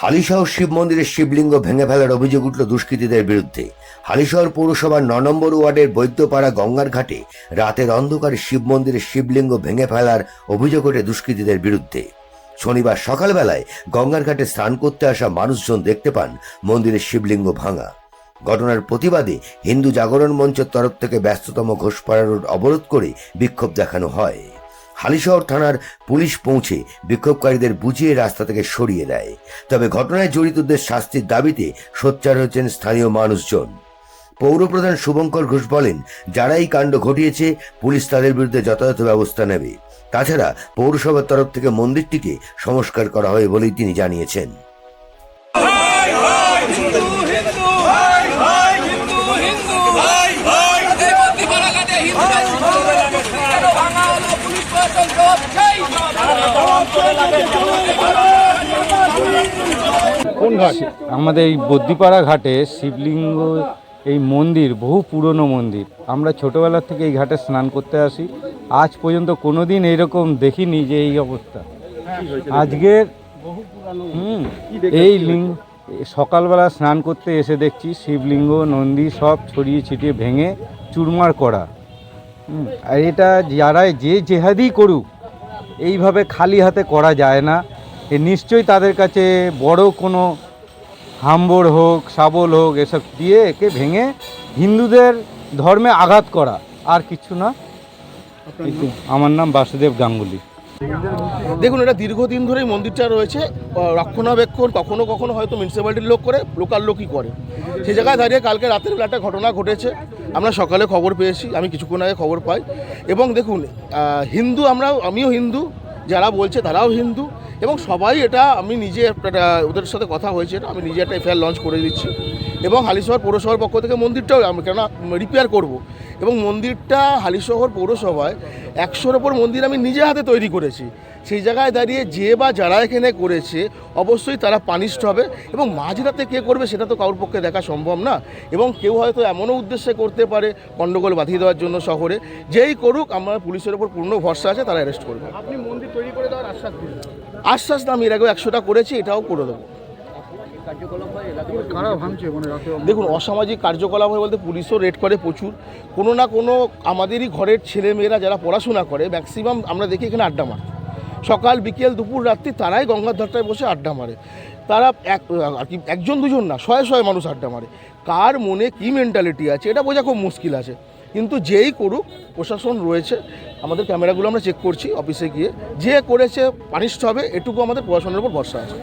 হালিশহর শিব মন্দিরের শিবলিঙ্গ ভেঙে ফেলার অভিযোগ উঠল দুষ্কৃতীদের বিরুদ্ধে। হালিশহর পৌরসভার ন নম্বর ওয়ার্ডের বৈদ্যপাড়া গঙ্গার ঘাটে রাতের অন্ধকারে শিব মন্দিরের শিবলিঙ্গ ভেঙে ফেলার অভিযোগ ওঠে দুষ্কৃতীদের বিরুদ্ধে। শনিবার সকালবেলায় গঙ্গার ঘাটে স্নান করতে আসা মানুষজন দেখতে পান মন্দিরের শিবলিঙ্গ ভাঙা। ঘটনার প্রতিবাদে হিন্দু জাগরণ মঞ্চের তরফ থেকে ব্যস্ততম ঘোষপাড়া রোড অবরোধ করে বিক্ষোভ দেখানো হয়। হালিশহর থানার পুলিশ পৌঁছে বিক্ষোভকারীদের বুঝিয়ে রাস্তা থেকে সরিয়ে দেয়। তবে ঘটনায় জড়িতদের শাস্তির দাবিতে সোচ্চার হয়েছেন স্থানীয় মানুষজন। পৌরপ্রধান শুভঙ্কর ঘোষ বলেন, যারা এই কাণ্ড ঘটিয়েছে, পুলিশ তাদের বিরুদ্ধে যথাযথ ব্যবস্থা নেবে। তাছাড়া পৌরসভার তরফ থেকে মন্দিরটিকে সংস্কার করা হবে বলেই তিনি জানিয়েছেন। আমাদের এই বদ্যিপাড়া ঘাটে শিবলিঙ্গ, এই মন্দির, বহু পুরনো মন্দির। আমরা ছোটবেলা থেকে এই ঘাটে স্নান করতে আসি। আজ পর্যন্ত কোনো দিন এইরকম দেখিনি যে এই অবস্থা। আজকের এই লিঙ্গ, সকালবেলা স্নান করতে এসে দেখছি শিবলিঙ্গ, নন্দী সব ছড়িয়ে ছিটিয়ে ভেঙে চুরমার করা। আর এটা যারাই যে জেহাদি করুক এইভাবে খালি হাতে করা যায় না। এ নিশ্চয়ই তাদের কাছে বড় কোনো হাম্বর হোক শাবল হোক এসব দিয়ে একে ভেঙে হিন্দুদের ধর্মে আঘাত করা আর কিছু না। আমার নাম বাসুদেব গাঙ্গুলি। দেখুন এটা দীর্ঘদিন ধরে মন্দিরটা রয়েছে। রক্ষণাবেক্ষণ কখনো কখনো হয়তো মিউনিসিপ্যালিটির লোক করে লোকাল লোকই করে। সেই জায়গায় দাঁড়িয়ে কালকে রাতের বেলা একটা ঘটনা ঘটেছে। আমরা সকালে খবর পেয়েছি, আমি কিছুক্ষণ আগে খবর পাই। এবং দেখুন হিন্দু আমরা আমিও হিন্দু, যারা বলছে তারাও হিন্দু, এবং সবাই এটা আমি নিজে ওদের সাথে কথা হয়েছে আমি নিজে একটা এফআইআর লঞ্চ করে দিচ্ছি। এবং হালিশহর পৌরসভার পক্ষ থেকে মন্দিরটাও আমি কেন রিপেয়ার করব। এবং মন্দিরটা হালিশহর পৌরসভায় একশোর ওপর মন্দির আমি নিজে হাতে তৈরি করেছি। সেই জায়গায় দাঁড়িয়ে যে বা যারা এখানে করেছে অবশ্যই তারা পানিশড হবে এবং মাঝরাতে কে করবে সেটা তো কারোর পক্ষে দেখা সম্ভব না। এবং কেউ হয়তো এমনও উদ্দেশ্যে করতে পারে গণ্ডগোল বাঁধিয়ে দেওয়ার জন্য শহরে। যেই করুক আমরা পুলিশের ওপর পূর্ণ ভরসা আছে তারা অ্যারেস্ট করবে। আপনি মন্দির তৈরি করে দেওয়ার আশ্বাস আশ্বাস না আমি এর আগেও একশোটা করেছি এটাও করে দেবো। মানে দেখুন অসামাজিক কার্যকলাপ হয় বলতে পুলিশও রেড করে প্রচুর। কোনো না কোনো আমাদেরই ঘরের ছেলেমেয়েরা যারা পড়াশোনা করে ম্যাক্সিমাম আমরা দেখি এখানে আড্ডা মারে সকাল, বিকেল, দুপুর, রাত্রি তারাই গঙ্গার ধারটায় বসে আড্ডা মারে। তারা এক, আর কি, একজন দুজন না, শয়ে শয়ে মানুষ আড্ডা মারে। কার মনে কী মেন্টালিটি আছে, এটা বোঝা খুব মুশকিল আছে। কিন্তু যেই করুক, প্রশাসন রয়েছে, আমাদের ক্যামেরাগুলো আমরা চেক করছি অফিসে গিয়ে। যে করেছে পানিষ্ট হবে, এটুকু আমাদের প্রশাসনের উপর ভরসা আছে।